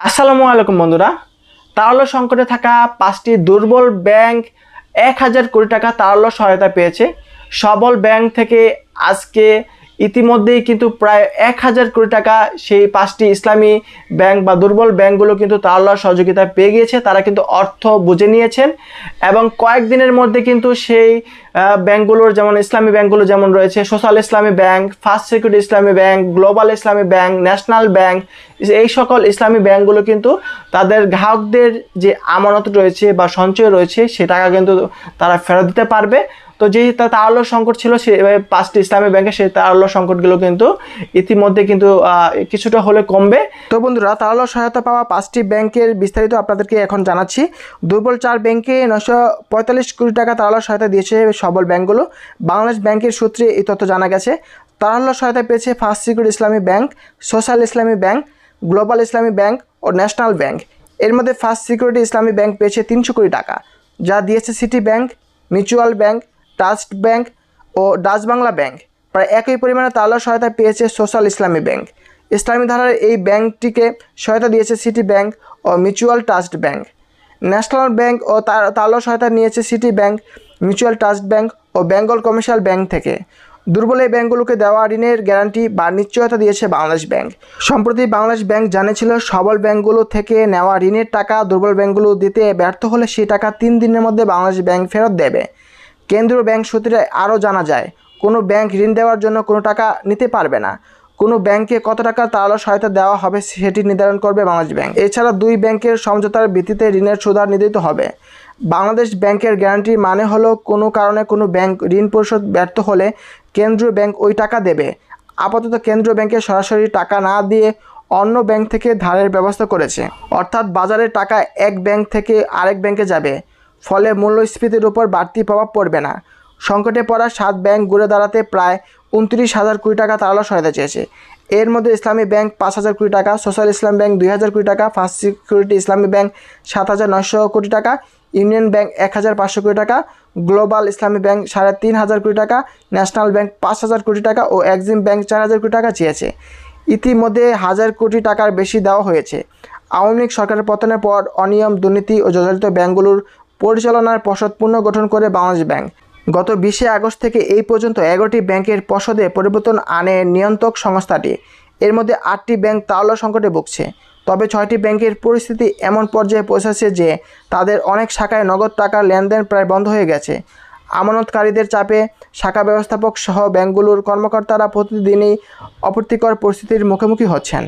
আসসালামু আলাইকুম বন্ধুরা। তারল্য সংকটে থাকা পাঁচটি দুর্বল ব্যাংক এক হাজার কোটি টাকা তারল্য সহায়তা পেয়েছে। সবল ব্যাংক থেকে আজকে ইতিমধ্যেই কিন্তু প্রায় এক হাজার কোটি টাকা সেই পাঁচটি ইসলামী ব্যাংক বা দুর্বল ব্যাংকগুলো কিন্তু তারল্যর সহযোগিতা পেয়ে গিয়েছে। তারা কিন্তু অর্থ বুঝে নিয়েছেন এবং কয়েকদিনের মধ্যে কিন্তু সেই ব্যাংকগুলোর যেমন ইসলামী ব্যাংকগুলো যেমন রয়েছে, social Islami bank first security Islami bank global Islami bank national bank এই সকল ইসলামী ব্যাংকগুলো কিন্তু তাদের গ্রাহকদের যে আমানত রয়েছে বা সঞ্চয় রয়েছে, সে টাকা কিন্তু তারা ফেরত দিতে পারবে। তো যেহেতু তারল্য সংকট ছিল, সে পাঁচটি ইসলামী ব্যাংকে সেই তারল্য সংকটগুলো কিন্তু ইতিমধ্যে কিন্তু কিছুটা হলে কমবে। তো বন্ধুরা, তারল্য সহায়তা পাওয়া পাঁচটি ব্যাংকের বিস্তারিত আপনাদেরকে এখন জানাচ্ছি। দুর্বল চার ব্যাংকে নশো পঁয়তাল্লিশ কোটি টাকা তারল্য সহায়তা দিয়েছে সবল ব্যাংকগুলো বাংলাদেশ ব্যাংকের সূত্রে এই তথ্য জানা গেছে তারল্য সহায়তা পেয়েছে first security Islami bank, social Islami bank, global Islami bank ও ন্যাশনাল ব্যাংক। এর মধ্যে ফার্স্ট সিকিউরিটি ইসলামী ব্যাংক পেয়েছে তিনশো কোটি টাকা, যা দিয়েছে city bank, mutual bank, trust bank ও ডাচ বাংলা ব্যাংক। প্রায় একই পরিমাণে তালা সহায়তা পেয়েছে সোশ্যাল ইসলামী ব্যাংক। ইসলামী ধারার এই ব্যাংকটিকে সহায়তা দিয়েছে সিটি ব্যাংক ও mutual trust bank. National bank ও তার তালা সহায়তা নিয়েছে city bank mutual trust bank ও বেঙ্গল কমার্শিয়াল ব্যাংক থেকে। দুর্বল এই ব্যাংকগুলোকে দেওয়া ঋণের গ্যারান্টি বা নিশ্চয়তা দিয়েছে বাংলাদেশ ব্যাংক। সম্প্রতি বাংলাদেশ ব্যাংক জানিয়েছিল, সবল ব্যাংকগুলো থেকে নেওয়া ঋণের টাকা দুর্বল ব্যাংকগুলো দিতে ব্যর্থ হলে সেই টাকা তিন দিনের মধ্যে বাংলাদেশ ব্যাংক ফেরত দেবে। কেন্দ্রীয় ব্যাংক সূত্রে আরও জানা যায়, কোনো ব্যাংক ঋণ দেওয়ার জন্য কোনো টাকা নিতে পারবে না। কোনো ব্যাংকে কত টাকা তাহলে সহায়তা দেওয়া হবে সেটি নির্ধারণ করবে বাংলাদেশ ব্যাংক। এছাড়া দুই ব্যাংকের সমঝোতার ভিত্তিতে ঋণের সুধার নির্ধারিত হবে। বাংলাদেশ ব্যাংকের গ্যারান্টির মানে হলো কোনো কারণে কোনো ব্যাংক ঋণ পরিশোধ ব্যর্থ হলে কেন্দ্রীয় ব্যাংক ওই টাকা দেবে। আপাতত কেন্দ্রীয় ব্যাংকে সরাসরি টাকা না দিয়ে অন্য ব্যাংক থেকে ধারের ব্যবস্থা করেছে। অর্থাৎ বাজারের টাকা এক ব্যাংক থেকে আরেক ব্যাংকে যাবে। ফলে মূল্যস্ফীতির উপর বাড়তি প্রভাব পড়বে না। সংকটে পড়া সাত ব্যাংক ঘুরে দাঁড়াতে প্রায় উনত্রিশ হাজার কোটি টাকা তারা সহায়তা চেয়েছে। এর মধ্যে ইসলামী ব্যাংক পাঁচ হাজার কোটি টাকা, সোশ্যাল ইসলাম ব্যাংক দুই হাজার কোটি টাকা ফার্স্ট সিকিউরিটি ইসলামী ব্যাংক সাত হাজার নয়শো কোটি টাকা, ইউনিয়ন ব্যাংক এক হাজার পাঁচশো কোটি টাকা, গ্লোবাল ইসলামী ব্যাংক সাড়ে তিন হাজার কোটি টাকা, ন্যাশনাল ব্যাংক পাঁচ হাজার কোটি টাকা ও এক্সিম ব্যাংক চার হাজার কোটি টাকা চেয়েছে। ইতিমধ্যে হাজার কোটি টাকার বেশি দেওয়া হয়েছে। আওয়ামী লীগ সরকারের পতনের পর অনিয়ম, দুর্নীতি ও জর্জরিত ব্যাংকগুলোর পরিচালনার পর্ষদ পুনর্গঠন করে বাংলাদেশ ব্যাংক। গত বিশে আগস্ট থেকে এই পর্যন্ত এগারোটি ব্যাংকের পর্ষদে পরিবর্তন আনে নিয়ন্ত্রক সংস্থাটি। এর মধ্যে আটটি ব্যাংক তাওলা সংকটে ভুগছে। তবে ছয়টি ব্যাংকের পরিস্থিতি এমন পর্যায়ে পৌঁছেছে যে তাদের অনেক শাখায় নগদ টাকার লেনদেন প্রায় বন্ধ হয়ে গেছে। আমানতকারীদের চাপে শাখা ব্যবস্থাপক সহ ব্যাংকগুলোর কর্মকর্তারা প্রতিদিনই অপ্রীতিকর পরিস্থিতির মুখোমুখি হচ্ছেন।